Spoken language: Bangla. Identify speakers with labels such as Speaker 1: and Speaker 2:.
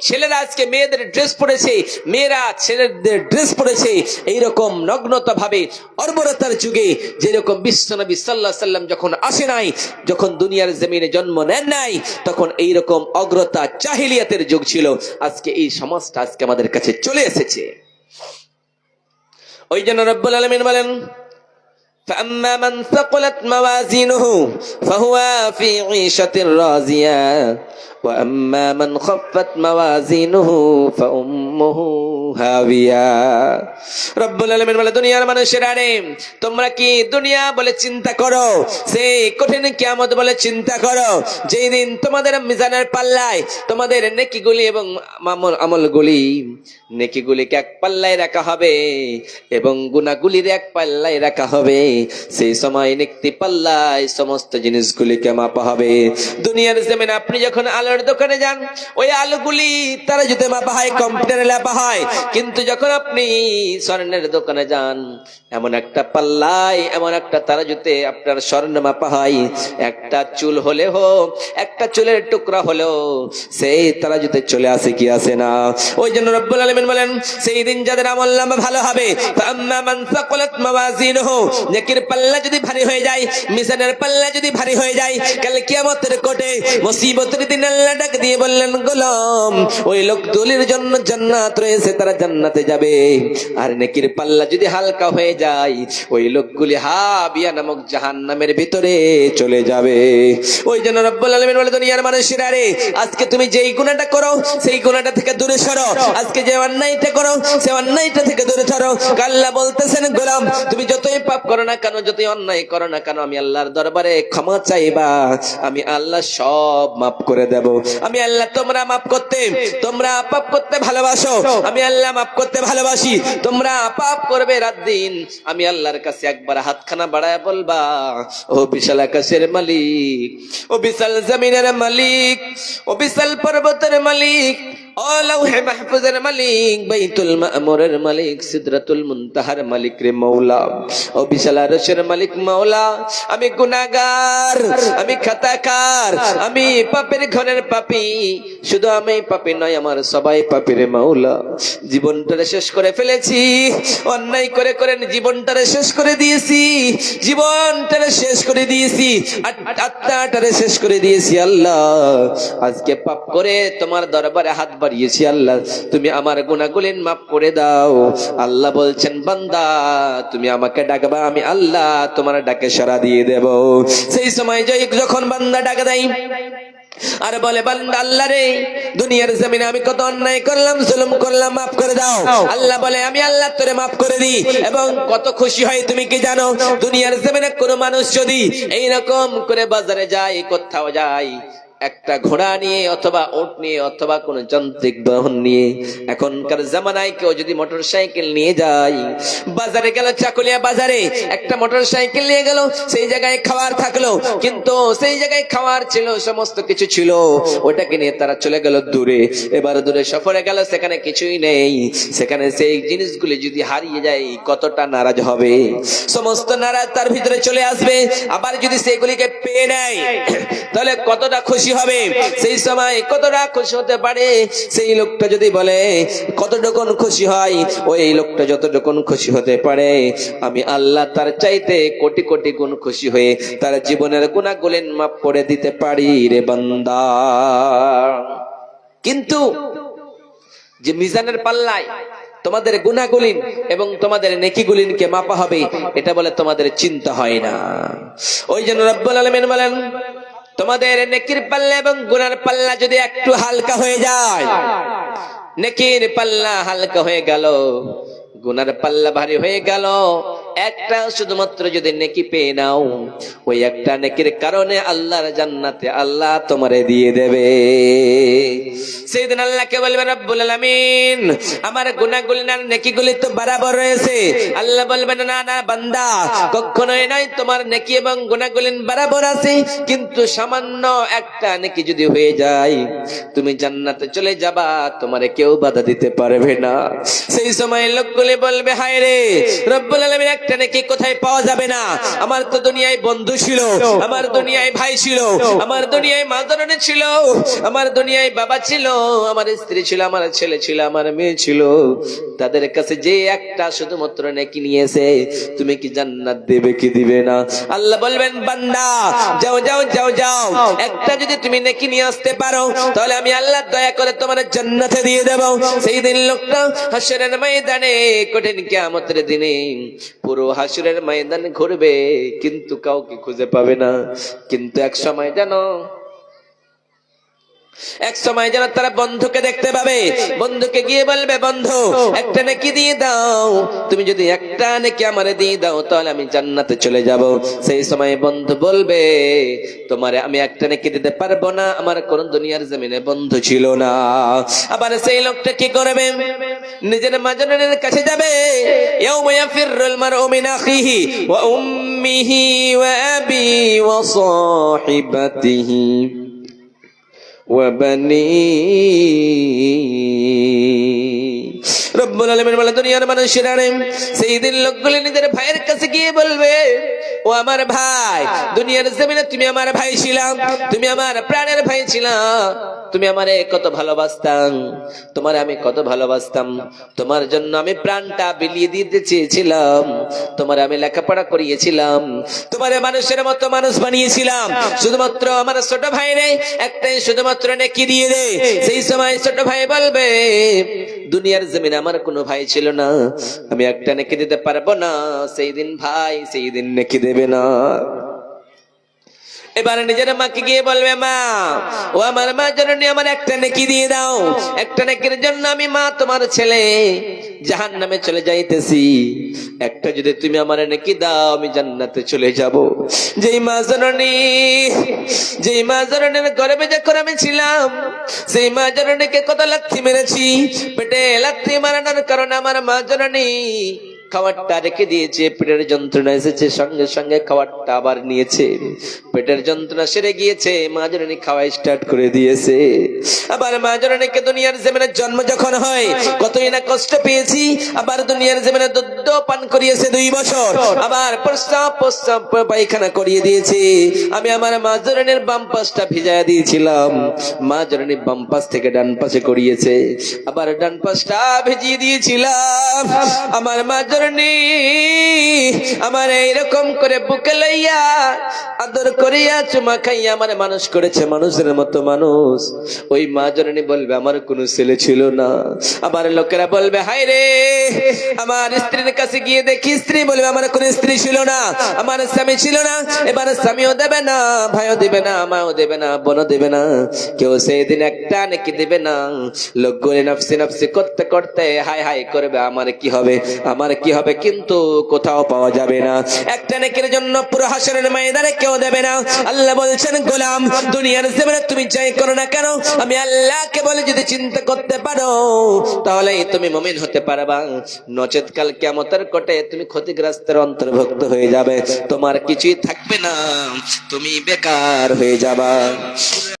Speaker 1: ছেলেরা আজকে মেয়েদের ড্রেস পরেছে মেয়েরা ছেলেদের ড্রেস পরেছে এইরকম নগ্নতা ভাবে অর্বরতার যুগে যেরকম বিশ্বনবী সাল্লাহ সাল্লাম যখন আসে নাই যখন দুনিয়ার জমিনে জন্ম নেন নাই তখন এইরকম অগ্রতা চাহিলিয়াতের যুগ ছিল আজকে এই সমাজটা আজকে আমাদের কাছে চলে এসেছে ওই জন্য রব্বুল আলমিন বলেন فأما من ثقلت موازينه فهو في عيشة راضية وأما من خفت موازينه فأمه হাবিয়া রব্বুল আলামিন বলে, দুনিয়ার মানুষের আরে, তোমরা কি দুনিয়া বলে চিন্তা করো? সেই কঠিন কিয়ামত বলে চিন্তা করো। যেই দিন তোমাদের মিজানের পাল্লায় তোমাদের নেকিগুলি এবং আমল আমলগুলি, নেকিগুলিকে এক পাল্লায় রাখা হবে এবং গুনাহগুলির এক পাল্লায় রাখা হবে, সেই সময় নেকটি পাল্লায় সমস্ত জিনিসগুলিকে মাপা হবে। দুনিয়ার জমিনে আপনি যখন আলোর দোকানে যান, ওই আলোগুলি তারা যদি মাপা হয়, কম্পিউটারে লেপা হয় কিন্তু যখন আপনি স্বর্ণের দোকানে যান, এমন একটা পাল্লায়, এমন একটা তারাজুতে আপনার স্বর্ণ মাপা হয়। একটা চুল হলে হো একটা চুলের টুকরা হলেও, সেই তারাজুতে চলে আসে কি আসে না। ওই জন্য রব্বুল আলামিন বলেন, সেই দিন যাদের আমল নামা ভালো হবে নেকির পাল্লা যদি ভারী হয়ে যায়, মিজানের পাল্লা যদি ভারী হয়ে যায়, কাল কিয়ামতের কোটে মুসিবতের দিন আল্লাহ ডাক দিয়ে বললেন, গোলাম, ওই লোক দলির জন্য জান্নাত রয়েছে, তারা জান্নাতে যাবে। আর নেকির পাল্লা যদি হালকা হয়ে যায়, ওই লোকগুলি হাবিয়া নামক জাহান্নামের ভিতরে চলে যাবে। ওই জন্য রব্বুল আলামিন বলে, দুনিয়ার মানুষেরা রে, আজকে তুমি যেই গুনাহটা করো, সেই গুনাহটা থেকে দূরে সরো। আজকে যে অন্যায়টা করো, সেই অন্যায়টা থেকে দূরে সরো। আল্লাহ বলতেছেন, গোলাম, তুমি যতই পাপ করো না কেন, যতই অন্যায় করো না কেন, আমি আল্লাহর দরবারে ক্ষমা চাইবা। আমি আল্লাহ সব মাফ করে দেব। আমি আল্লাহ, তোমরা মাফ করতে, তোমরা পাপ করতে ভালোবাসো। আমি আল্লাহ মাফ করতে ভালোবাসি। তোমরা পাপ করবে রাত দিন। আমি আল্লাহর কাছে একবার হাতখানা বাড়ায় বলবা, ও বিশাল আকাশের মালিক, ও বিশাল জমিনের মালিক, ও বিশাল পর্বতের মালিক ও লৌহে মাহফুজের মালিক, বাইতুল মামুরের মালিক, সিদরাতুল মুনতাহার মালিক রে মৌলা ও বিশাল আরশের মালিক মৌলা আমি গুনাহগার, আমি খাতাকার, আমি পাপের মৌলা জীবনটারে শেষ করে ফেলেছি, অন্যায় করে করে জীবনটারে শেষ করে দিয়েছি, জীবনটারে শেষ করে দিয়েছি আত্মাটারে শেষ করে দিয়েছি আল্লাহ। আজকে পাপ করে তোমার দরবারে হাত বাড়িয়েছি আল্লাহ। তুমি আমার গুণাগুলিন মাফ করে দাও। আল্লাহ বলছেন বান্দা তুমি আমাকে ডাকবা আমি আল্লাহ তোমার ডাকে সারা দিয়ে দেব। সেই সময় যখন বান্দা ডাক দেয় আর বলে বান্দা আল্লাহ রে দুনিয়ার জমিনে আমি কত অন্যায় করলাম জুলুম করলাম মাফ করে দাও। আল্লাহ বলে আমি আল্লাহ তোরে মাফ করে দিই এবং কত খুশি হয় তুমি কি জানো? দুনিয়ার জমিনে কোনো মানুষ যদি এইরকম করে বাজারে যায় কোথাও যায় একটা ঘোড়া নিয়ে অথবা ওট নিয়ে অথবা কোন যান্ত্রিক বাহন নিয়ে, এখনকার জামানায় কেউ যদি মোটর সাইকেল নিয়ে যায়, বাজারে গেল চাকুলিয়া বাজারে, একটা মোটর সাইকেল নিয়ে গেল, সেই জায়গায় খাবার থাকল, কিন্তু সেই জায়গায় খাবার ছিল, সমস্ত কিছু ছিল, ওটাকে নিয়ে তারা চলে গেল দূরে। এবার দূরে সফরে গেল, সেখানে কিছুই নেই। সেখানে সেই জিনিসগুলি যদি হারিয়ে যায়, কতটা নারাজ হবে? সমস্ত নারাজ তার ভিতরে চলে আসবে। আবার যদি সেগুলিকে পেয়ে নেয়, তাহলে কতটা খুশি হবে। সেই সময় কতটা খুশি হতে পারে? সেই লোকটা যদি বলে, কতটুকুন খুশি হয়? ওই লোকটা যতটুকুন খুশি হতে পারে, আমি আল্লাহ তার চাইতে কোটি কোটি গুণ খুশি হয়ে তার জীবনের গুণাগুলিন মাফ করে দিতে পারি রে বান্দা। কিন্তু যে মিজানের পাল্লায় তোমাদের গুণাগুলিন এবং তোমাদের নেকিগুলিনকে মাপা হবে, এটা বলে তোমাদের চিন্তা হয় না। ওই জন্য রব্বুল আলমিন বলেন তোমাদের নেকির পাল্লা এবং গুনার পাল্লা যদি একটু হালকা হয়ে যায়। নেকির পাল্লা হালকা হয়ে গেল, গুনার পাল্লা ভারী হয়ে গেল একটা শুধুমাত্র যদি নেকি পেয়ে নাও, ওই একটা নেকির কারণে আল্লাহর জান্নাতে আল্লাহ তোমারে দিয়ে দেবে। সেদিন আল্লাহকে বলবে, রব্বুল আলামিন, আমার গুনাহগুলি না নেকিগুলি তো বরাবর রয়েছে। আল্লাহ বলবেন না না, বান্দা, কখনোই নয়, তোমার নেকি এবং গুনাহগুলি বরাবর আছে, কিন্তু সামান্য একটা নেকি যদি হয়ে যায়, তুমি জান্নাতে চলে যাবা, তোমারে কেউ বাধা দিতে পারবে না। সেই সময় লোকগুলি বলবে, হায় রে, রব্বুল আলামিন একটা নাকি কোথায় পাওয়া যাবে না? আমার তো দুনিয়ায় বন্ধু ছিল, আমার দুনিয়ায় ভাই ছিল, আমার দুনিয়ায় মা জননী ছিল, আমার দুনিয়ায় বাবা ছিল, আমার স্ত্রী ছিল, আমার ছেলে ছিল, আমার মেয়ে ছিল। তাদের কাছে যে একটা শুধুমাত্র নাকি নিয়েছে, তুমি কি জান্নাত দেবে কি দিবে না? আল্লাহ বলবেন, বান্দা, যাও যাও যাও যাও। একটা যদি তুমি নাকি নিয়ে আসতে পারো, তাহলে আমি আল্লাহ দয়া করে তোমার জান্নাতে দিয়ে দেব। সেই দিন লোকটা হাসরের ময়দানে কঠিন কিয়ামতের দিনে পুরো হাসুরের ময়দান ঘুরবে কিন্তু কাউকে খুঁজে পাবে না। কিন্তু এক সময় জানো এক সময় যেন তারা বন্ধুকে দেখতে পাবে। বন্ধুকে গিয়ে বলবে, বন্ধু, একটা নাকি দিয়ে দাও। তুমি যদি একটা নাকি আমারে দিয়ে দাও, তাহলে আমি জান্নাতে চলে যাব। সেই সময় বন্ধু বলবে, তোমারে আমি একটা নাকি দিতে পারব না। আমার কোন দুনিয়ার জমিনে বন্ধু ছিল না। আবার সেই লোকটা কি করবে? নিজের মাজনের কাছে যাবে। ওয়া ওয়া وبنيه রব্বুল আলামিন বলে দুনিয়ার মানুষেরা রে, সেই দিন লোকগুলি নিজের ভাইয়ের কাছে গিয়ে বলবে ও আমার ভাই, দুনিয়ার জমিনে তুমি আমার ভাই ছিলাম, তুমি আমার প্রাণের ভাই ছিলাম। তুমি আমারে কত ভালোবাসতাম, তোমার আমি কত ভালোবাসতাম, তোমার জন্য আমি প্রাণটা বিলিয়ে দিতে চেয়েছিলাম, তোমার আমি লেখাপড়া করিয়েছিলাম, তোমার মানুষের মতো মানুষ বানিয়েছিলাম। শুধুমাত্র আমার ছোট ভাই রে, একটাই শুধুমাত্র নেকি দিয়ে দে। সেই সময় ছোট ভাই বলবে, দুনিয়ার জমিনে আমার কোনো ভাই ছিল না, আমি একটা নেকি দিতে পারব না। সেই দিন ভাই, সেই দিন নেকি দেবে না। এবারে নিজের মাকে গিয়ে বলবে, মা, ও আমার মা জননী আমার একটা নেকি দিয়ে দাও। একটা নেকির জন্য আমি মা তোমার ছেলে। জাহান নামে চলে যাইতেছি। একটা যদি তুমি আমার নেকি দাও, আমি জান্নাতে চলে যাব। যেই মা জননী, যেই মা জননীর গর্বে যখন আমি ছিলাম, সেই মা জননীকে কত লাথি মেরেছি। পেটে লাথি মারানোর কারণে আমার মা জননী খাবারটা রেখে দিয়েছে, পেটের যন্ত্রণা এসেছে, সঙ্গে সঙ্গে খাবারটা আবার নিয়েছে। পেটের যন্ত্রণা সেরে গিয়েছে, মা খাওয়া স্টার্ট করে দিয়েছে। আবার মা দুনিয়ার জমিনে জন্ম যখন হয়, কতই না কষ্ট পেয়েছি, আবার দুনিয়ার জমিনে দুধ পান করিয়েছে দুই বছর। আবার প্রস্তাব প্রস্তাব পায়খানা করিয়ে দিয়েছে। আমি আমার মা বাম পাশটা ভিজায় দিয়েছিলাম। মা বাম পাশ থেকে ডান পাশে করিয়েছে। আবার ডান পাশটা ভিজিয়ে দিয়েছিলাম। আমার মা জননী আমার এইরকম করে বুকে লইয়া আদর করিয়া চুমা খাইয়া আমার মানুষ করেছে, মানুষের মতো মানুষ। ওই মা জননী বলবে, আমার কোনো ছেলে ছিল না। আবার লোকেরা বলবে হাই রে! আমার স্ত্রীর কাছে গিয়ে দেখি, স্ত্রী বলবে, আমার কোনো স্ত্রী ছিল না। আমার স্বামী ছিল না। এবার স্বামীও দেবে না, ভাইও দেবে না, মাও দেবে না, বোনও দেবে না। কেউ সেই দিন একটা নাকি দেবে না। লোকগুলি নফসি নফসি করতে করতে হাই হাই করবে, আমার কি হবে? আমার কি হবে? কিন্তু কোথাও পাওয়া যাবে না। একটা নেকির জন্য পুরো হাসরের ময়দানে কেউ দেবে না। আল্লাহ বলছেন, গোলাম, দুনিয়ার জমিনে তুমি যাই করো না কেন? আমি আল্লাহকে বলে যদি চিন্তা করতে পারো তাহলে তুমি মমিন হতে পারবা। নচেত কাল কেমতের কোটে তুমি ক্ষতিগ্রস্তের অন্তর্ভুক্ত হয়ে যাবে। তোমার কিছুই থাকবে না। তুমি বেকার হয়ে যাবা।